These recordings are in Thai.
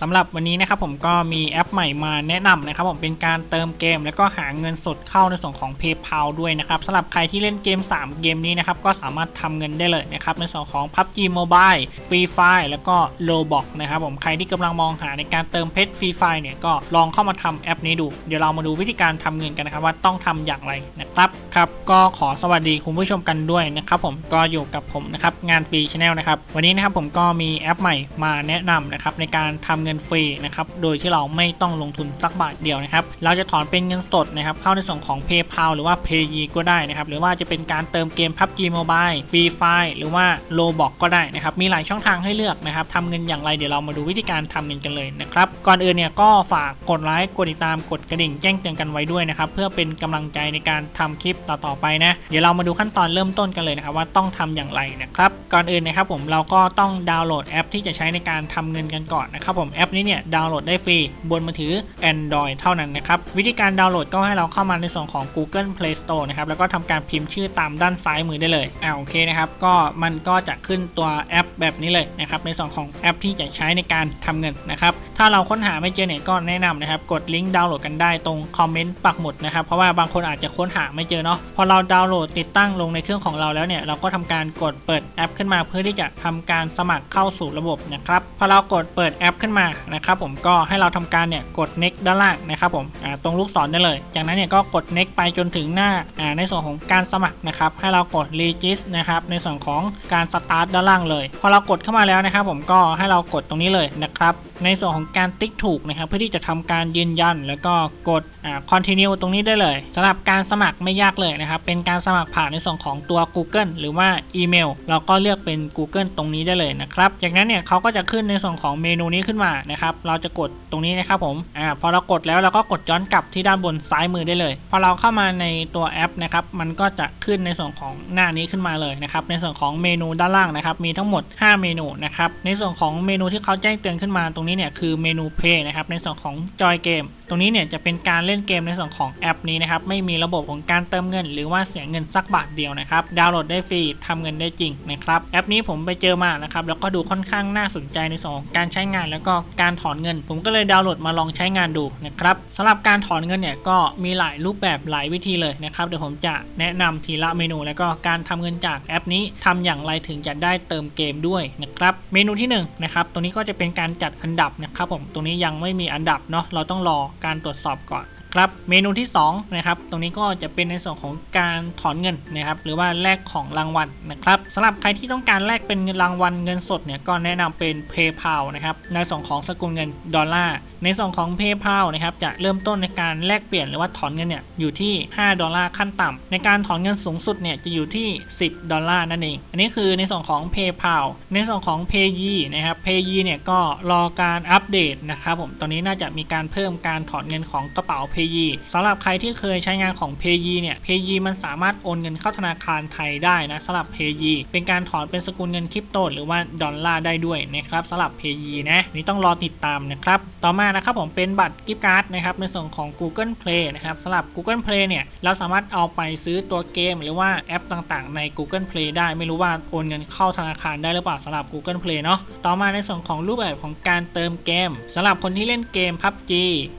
สำหรับวันนี้นะครับผมก็มีแอปใหม่มาแนะนำนะครับผมเป็นการเติมเกม แล้วก็หาเงินสดเข้าในส่วนของ PayPal ด้วยนะครับสำหรับใครที่เล่นเกม 3 เกมนี้นะครับก็สามารถทำเงินได้เลยนะครับในส่วนของ PUBG Mobile Free Fire แล้วก็ Roblox นะครับผมใครที่กำลังมองหาในการเติมเพชร Free Fire เนี่ยก็ลองเข้ามาทำแอปนี้ดู เดี๋ยวเรามาดูวิธีการทำเงินกันนะครับว่าต้องทำอย่างไรนะครับครับก็ขอสวัสดีคุณผู้ชมกันด้วยนะครับผมก็อยู่กับผมนะครับงานฟรีชาแนลนะครับวันนี้นะครับผมก็มีแอปใหม่มาแนะนำนะครับในการทำเงินฟรีนะครับโดยที่เราไม่ต้องลงทุนสักบาทเดียวนะครับเราจะถอนเป็นเงินสดนะครับเข้าในส่วนของ PayPal หรือว่า Paye ก็ได้นะครับหรือว่าจะเป็นการเติมเกม PUBG Mobile Free Fire หรือว่า Roblox ก็ได้นะครับมีหลายช่องทางให้เลือกนะครับทำเงินอย่างไรเดี๋ยวเรามาดูวิธีการทำเงินกันเลยนะครับก่อนอื่นเนี่ยก็ฝากกดไลค์กดติดตามกดกระดิ่งแจ้งเตือนกันไว้ด้วยนะครับเพื่อเป็นกำลังใจในการทำคลิปต่อๆไปนะเดี๋ยวเรามาดูขั้นตอนเริ่มต้นกันเลยนะครับว่าต้องทำอย่างไรนะครับก่อนอื่นนะครับผมเราก็ต้องดาวน์โหลดแอปที่จะใช้ในการทำเงินกันก่อนนะครับผมแอปนี้เนี่ยดาวน์โหลดได้ฟรีบนมือถือ Android เท่านั้นนะครับ วิธีการดาวน์โหลดก็ให้เราเข้ามาในส่วนของ Google Play Store นะครับ แล้วก็ทำการพิมพ์ชื่อตามด้านซ้ายมือได้เลยอ่าโอเคนะครับ ก็มันก็จะขึ้นตัวแอปแบบนี้เลยนะครับ ในส่วนของแอปที่จะใช้ในการทำเงินนะครับ ถ้าเราค้นหาไม่เจอเนี่ยก็แนะนำนะครับ กดลิงก์ดาวน์โหลดกันได้ตรงคอมเมนต์ปักหมุดนะครับ เพราะว่าบางคนอาจจะค้นหาไม่เจอเนาะ พอเราดาวน์โหลดติดตั้งลงในเครื่องของเราแล้วเนี่ย เราก็ทำการกดเปิดแอปขึ้นมา เพื่อที่จะทำการสมัครเข้าสู่ระบบนะครับ พอเรากดเปิดแอปขึ้นมานะครับผมก็ให้เราทำการเนี่ยกด next ด้านล่างนะครับผมตรงลูกศรได้เลย จากนั้นเนี่ยก็กด next ไปจนถึงหน้าในส่วนของการสมัครนะครับให้เรากด register นะครับในส่วนของการ start ด้านล่างเลย พอเรากดเข้ามาแล้วนะครับผมก็ให้เรากดตรงนี้เลยนะครับในส่วนของการติ๊กถูกนะครับเพื่อที่จะทำการยืนยัน แล้วก็กด continue ตรงนี้ได้เลยสำหรับการสมัครไม่ยากเลยนะครับเป็นการสมัครผ่านในส่วนของตัว Google หรือว่าอีเมลเราก็เลือกเป็น Google ตรงนี้ได้เลยนะครับจากนั้นเนี่ยเขาก็จะขึ้นในส่วนของเมนูนี้ขึ้นมานะครับเราจะกดตรงนี้นะครับผมอ่าพอเรากดแล้วเราก็กดย้อนกลับที่ด้านบนซ้ายมือได้เลยพอเราเข้ามาในตัวแอปนะครับมันก็จะขึ้นในส่วนของหน้านี้ขึ้นมาเลยนะครับในส่วนของเมนูด้านล่างนะครับมีทั้งหมด 5 เมนูนะครับในส่วนของเมนูที่เขาแจ้งเตือนขึ้นมาตรงนี้เนี่ยคือเมนู Play นะครับในส่วนของจอยเกมตรงนี้เนี่ยจะเป็นการเล่นเกมในส่วนของแอปนี้นะครับไม่มีระบบของการเติมเงิน หรือว่าเสียเงินสักบาทเดียวนะครับดาวน์โหลดได้ฟรีทำเงินได้จริงนะครับแอปนี้ผมไปเจอมานะครับแล้วก็ดูค่อนข้างน่าสนใจในส่วนของการใช้งานแล้วก็การถอนเงิน ผมก็เลยดาวน์โหลดมาลองใช้งานดูนะครับสำหรับการถอนเงินเนี่ยก็มีหลายรูปแบบหลายวิธีเลยนะครับเดี๋ยวผมจะแนะนำทีละเมนู แล้วก็การทำเงินจากแอปนี้ทำอย่างไรถึงจะได้เติมเกมด้วยนะครับเมนูที่หนึ่งนะครับตรงนี้ก็จะเป็นการจัดอันดับนะครับผมตรงนี้ยังไม่มีอันดับเนาะเราต้องรอการตรวจสอบก่อน ครับเมนูที่2นะครับตรงนี้ก็จะเป็นในส่วนของการถอนเงินนะครับหรือว่าแลกของรางวัลนะครับสำหรับใครที่ต้องการแลกเป็นเงินรางวัลเงินสดเนี่ยก็แนะนำเป็น PayPal นะครับในส่วนของสกุลเงินดอลลาร์ในส่วนของ PayPal นะครับจะเริ่มต้นในการแลกเปลี่ยนหรือว่าถอนเงินเนี่ยอยู่ที่ 5 ดอลลาร์ขั้นต่ำในการถอนเงินสูงสุดเนี่ยจะอยู่ที่ 10 ดอลลาร์นั่นเองอันนี้คือในส่วนของ PayPal ในส่วนของ Paye นะครับ Paye เนี่ยก็รอการอัปเดตนะครับผมตอนนี้น่าจะมีการเพิ่มการถอนเงินของกระเป๋า Paye สำหรับใครที่เคยใช้งานของ Paye เนี่ย Paye มันสามารถโอนเงินเข้าธนาคารไทยได้นะสำหรับ Paye เป็นการถอนเป็นสกุลเงินคริปโตหรือว่าดอลลาร์ได้ด้วยนะครับสำหรับ Paye นะนี่ต้องรอติดตามนะครับต่อมานะครับผมเป็นบัตรกิฟต์การ์ดนะครับในส่วนของ Google Play นะครับสำหรับ Google Play เนี่ยเราสามารถเอาไปซื้อตัวเกม หรือว่าแอปต่างๆ ใน Google Play ได้ไม่รู้ว่าโอนเงินเข้าธนาคารได้หรือเปล่าสำหรับ Google Play เนาะต่อมาในส่วนของรูปแบบของการเติมเกมสำหรับคนที่เล่นเกม PUBG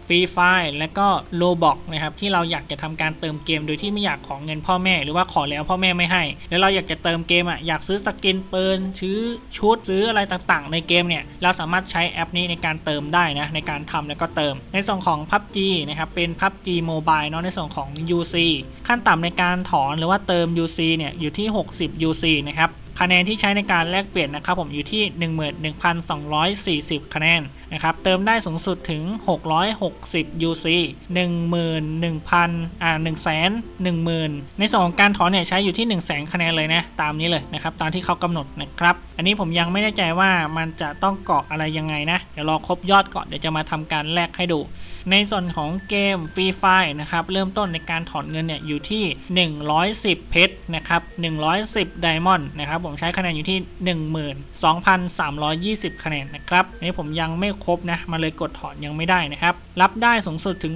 Free Fire และก็ Roblox นะครับที่เราอยากจะทำการเติมเกมโดยที่ไม่อยากขอเงินพ่อแม่ หรือว่าขอแล้วพ่อแม่ไม่ให้ แล้วเราอยากจะเติมเกมอะอยากซื้อสกินปืนซื้อชุดซื้ออะไรต่างๆ ในเกมเนี่ยเราสามารถใช้แอปนี้ในการเติมได้นะในการทำแล้วก็เติม ในส่วนของ PUBG นะครับเป็น PUBG Mobile เนาะในส่วนของ UC ขั้นต่ำในการถอนหรือว่าเติม UC เนี่ยอยู่ที่ 60 UC นะครับ คะแนนที่ใช้ในการแลกเปลี่ยนนะครับผมอยู่ที่ 11,240 คะแนนนะครับเติมได้สูงสุดถึง 660 UC 11,000อ่า110,000 ในส่วนของการถอนเนี่ยใช้อยู่ที่ 100,000 คะแนนเลยนะตามนี้เลยนะครับตามที่เขากำหนดนะครับ อันนี้ผมยังไม่แน่ใจว่ามันจะต้องเกาะอะไรยังไงนะ เดี๋ยวรอครบยอดก่อนเดี๋ยวจะมาทำการแลกให้ดู ในส่วนของเกมฟรีไฟนะครับเริ่มต้นในการถอนเงินเนี่ยอยู่ที่ 110 เพชรนะครับ110ไดมอนด์นะครับผมใช้คะแนนอยู่ที่ 12,320 คะแนนนะครับอันนี้ผมยังไม่ครบนะมาเลยกดถอนยังไม่ได้นะครับรับได้สูงสุดถึง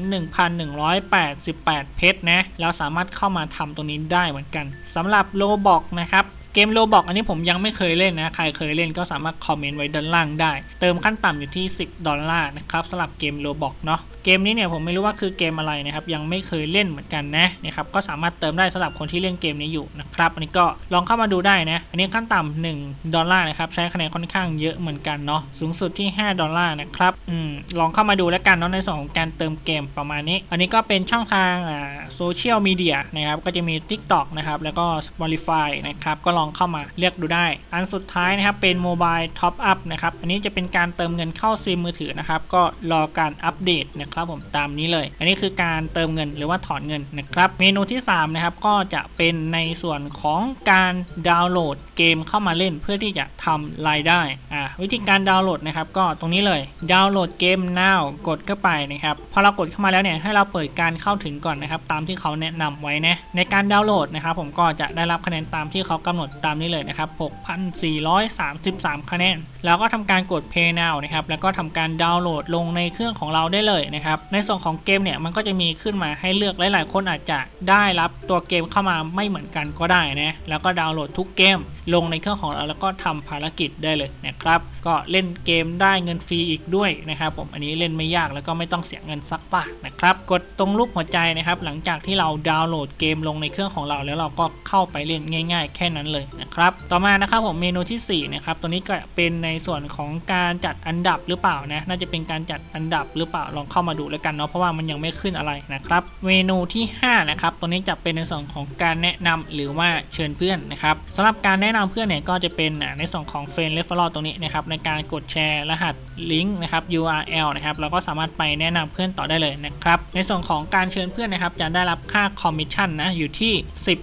1,188 เพชรนะแล้วสามารถเข้ามาทำตรงนี้ได้เหมือนกันสำหรับโลบอกนะครับ เกมโลบอกอันนี้ผมยังไม่เคยเล่นนะ ใครเคยเล่นก็สามารถคอมเมนต์ไว้ด้านล่างได้ เติมขั้นต่ำอยู่ที่ 10 ดอลลาร์นะครับสำหรับเกมโลบอกเนาะ เกมนี้เนี่ยผมไม่รู้ว่าคือเกมอะไรนะครับ ยังไม่เคยเล่นเหมือนกันนะนะครับ ก็สามารถเติมได้สำหรับคนที่เล่นเกมนี้อยู่นะครับ อันนี้ก็ลองเข้ามาดูได้นะ อันนี้ขั้นต่ำ1ดอลลาร์นะครับ ใช้คะแนนค่อนข้างเยอะเหมือนกันเนาะ สูงสุดที่ 5 ดอลลาร์นะครับ อืม ลองเข้ามาดูแล้วกันเนาะในส่วนของการเติมเกมประมาณนี้ อันนี้ก็เป็นช่องทางอ่าโซเชียลมีเดียนะครับ ก็จะมี TikTok นะครับ แล้วก็ Spotify นะครับ ก็ลองเข้ามาเลือกดูได้ อันสุดท้ายนะครับเป็นโมบายท็อปอัพนะครับ อันนี้จะเป็นการเติมเงินเข้าซิมมือถือนะครับ ก็รอการอัปเดตนะครับผมตามนี้เลย อันนี้คือการเติมเงินหรือว่าถอนเงินนะครับ เมนูที่3นะครับก็จะเป็นในส่วนของการดาวน์โหลดเกมเข้ามาเล่น เพื่อที่จะทำรายได้อ่าวิธีการดาวน์โหลดนะครับก็ตรงนี้เลยดาวน์โหลดเกม now กดเข้าไปนะครับพอเรากดเข้ามาแล้วเนี่ยให้เราเปิดการเข้าถึงก่อนนะครับตามที่เขาแนะนำไว้นะในการดาวน์โหลดนะครับผมก็จะได้รับคะแนนตามที่เขากำหนดตามนี้เลยนะครับ 6,433 คะแนน แล้วก็ทำการกด Pay Now นะครับ แล้วก็ทำการดาวน์โหลดลงในเครื่องของเราได้เลยนะครับ ในส่วนของเกมเนี่ยมันก็จะมีขึ้นมาให้เลือกหลาย ๆ คนอาจจะได้รับตัวเกมเข้ามาไม่เหมือนกันก็ได้นะ แล้วก็ดาวน์โหลดทุกเกม ลงในเครื่องของเราแล้วก็ทำภารกิจได้เลยนะครับก็เล่นเกมได้เงินฟรีอีกด้วยนะครับผมอันนี้เล่นไม่ยากแล้วก็ไม่ต้องเสียเงินสักบาทนะครับกดตรงรูปหัวใจนะครับ หลังจากที่เราดาวน์โหลดเกมลงในเครื่องของเรา แล้วเราก็เข้าไปเล่นง่าย ๆ แค่นั้นเลยนะครับต่อมานะครับผมเมนูที่4นะครับตัวนี้ก็เป็นในส่วนของการจัดอันดับหรือเปล่านะน่าจะเป็นการจัดอันดับหรือเปล่าลองเข้ามาดูแล้วกันเนาะเพราะว่ามันยังไม่ขึ้นอะไรนะครับเมนูที่5นะครับตัวนี้จะเป็นในส่วนของการแนะนำหรือว่าเชิญเพื่อนนะครับสำหรับการแนะนำเพื่อนเนี่ยก็จะเป็นในส่วนของ Friend Referral ตรงนี้นะครับในการกดแชร์รหัสลิงก์นะครับ URL นะครับเราก็สามารถไปแนะนำเพื่อนต่อได้เลยนะครับ ในส่วนของการเชิญเพื่อนนะครับ จะได้รับค่าคอมมิชชั่นนะอยู่ที่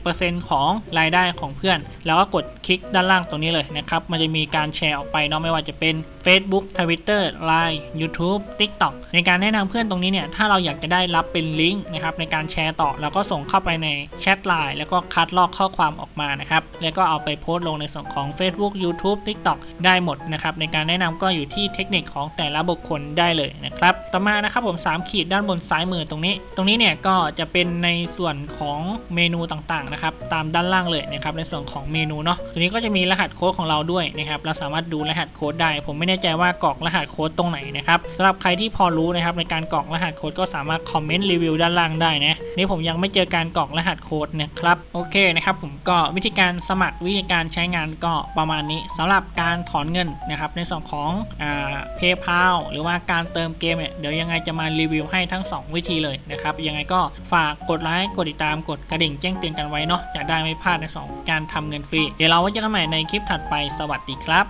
10%ของรายได้ของเพื่อน แล้วก็กดคลิกด้านล่างตรงนี้เลยนะครับ มันจะมีการแชร์ออกไปเนาะไม่ว่าจะเป็น Facebook Twitter Line YouTube TikTok ในการแนะนำเพื่อนตรงนี้เนี่ยถ้าเราอยากจะได้รับเป็นลิงก์นะครับในการแชร์ต่อเราก็ส่งเข้าไปในแชทไลน์แล้วก็คัดลอกข้อความออกมานะครับแล้วก็เอาไปโพสต์ลงในส่วนของ Facebook YouTube TikTok ได้หมดนะครับในการแนะนำก็อยู่ที่เทคนิคของแต่ละบุคคลได้เลยนะครับ ต่อมานะครับผม 3 ขีดด้านบนซ้ายมือตรงนี้ ตรงนี้เนี่ยก็จะเป็นในส่วนของเมนูต่างๆนะครับตามด้านล่างเลยนะครับในส่วนของเมนูเนาะตัวนี้ก็จะมีรหัสโค้ดของเราด้วยนะครับเราสามารถดูรหัสโค้ดได้ ผมไม่แน่ใจว่ากรอกรหัสโค้ดตรงไหนนะครับสำหรับใครที่พอรู้นะครับในการกรอกรหัสโค้ดก็สามารถคอมเมนต์รีวิวด้านล่างได้นะนี่ผมยังไม่เจอการกรอกรหัสโค้ดนะครับโอเคนะครับผมก็วิธีการสมัครวิธีการใช้งานก็ประมาณนี้สำหรับการถอนเงินนะครับนะครับในส่วนของอ่า PayPal หรือว่าการเติมเกมเนี่ยเดี๋ยวยังไงจะมารีวิวให้ทั้ง 2 วิธีเลยนะครับยังไงก็ฝากกดไลค์กดติดตามกดกระดิ่งแจ้งเตือนกันไว้เนาะจะได้ไม่พลาดในสองการทำเงินฟรี เดี๋ยวเราไว้เจอกันใหม่ในคลิปถัดไปสวัสดีครับ